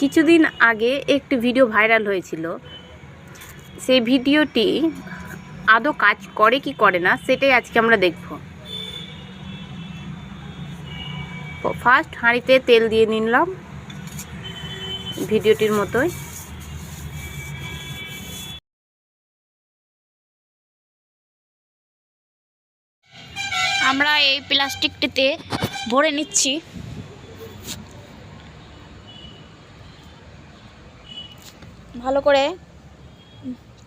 কিছুদিন আগে একটি ভিডিও ভাইরাল হয়েছিল। সেই ভিডিওটি আদৌ কাজ করে কি করে না, সেটাই আজকে আমরা দেখব। ফার্স্ট হাঁড়িতে তেল দিয়ে নিলাম ভিডিওটির মতোই। আমরা এই প্লাস্টিকটিতে ভরে নিচ্ছি। ভালো করে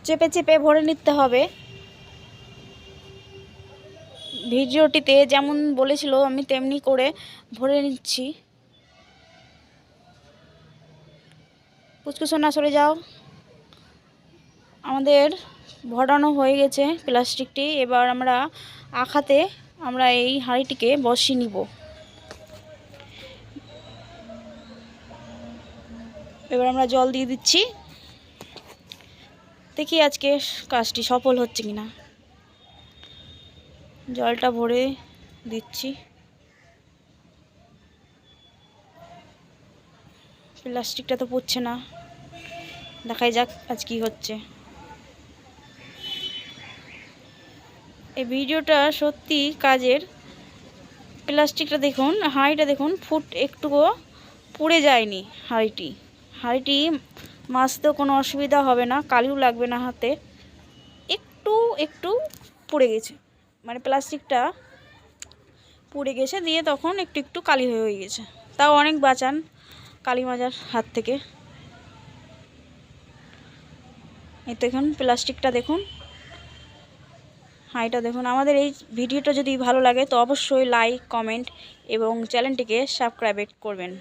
চেপে চেপে ভরে নিতে হবে। ভিডিওটিতে যেমন বলেছিল, আমি তেমনি করে ভরে নিচ্ছি। পুচকুসোনা সরে যাও। আমাদের ভরানো হয়ে গেছে প্লাস্টিকটি। এবার আমরা আখাতে আমরা এই হাঁড়িটিকে বসিয়ে নিব। এবার আমরা জল দিয়ে দিচ্ছি। দেখি আজকে কাজটি সফল হচ্ছে কিনা জলটা ভরে দিচ্ছি। প্লাস্টিকটা তো পড়ছে না। দেখাই যাক আজ কি হচ্ছে। এই ভিডিওটা সত্যি কাজের। প্লাস্টিকটা দেখুন, হাঁড়িটা দেখুন, ফুট একটুও পুড়ে যায়নি হাঁড়িটি। হাঁড়িটি মাজতেও কোনো অসুবিধা হবে না, কালিও লাগবে না হাতে। একটু একটু পুড়ে গেছে। মানে প্লাস্টিকটা পুড়ে গেছে দিয়ে তখন একটু একটু কালি হয়ে গেছে। তাও অনেক বাঁচান কালি মাজার হাত থেকে। এই দেখুন, প্লাস্টিকটা দেখুন। হাইটা দেখুন। আমাদের এই ভিডিওটা যদি ভালো লাগে তো অবশ্যই লাইক, কমেন্ট এবং চ্যানেলটিকে সাবস্ক্রাইব করবেন।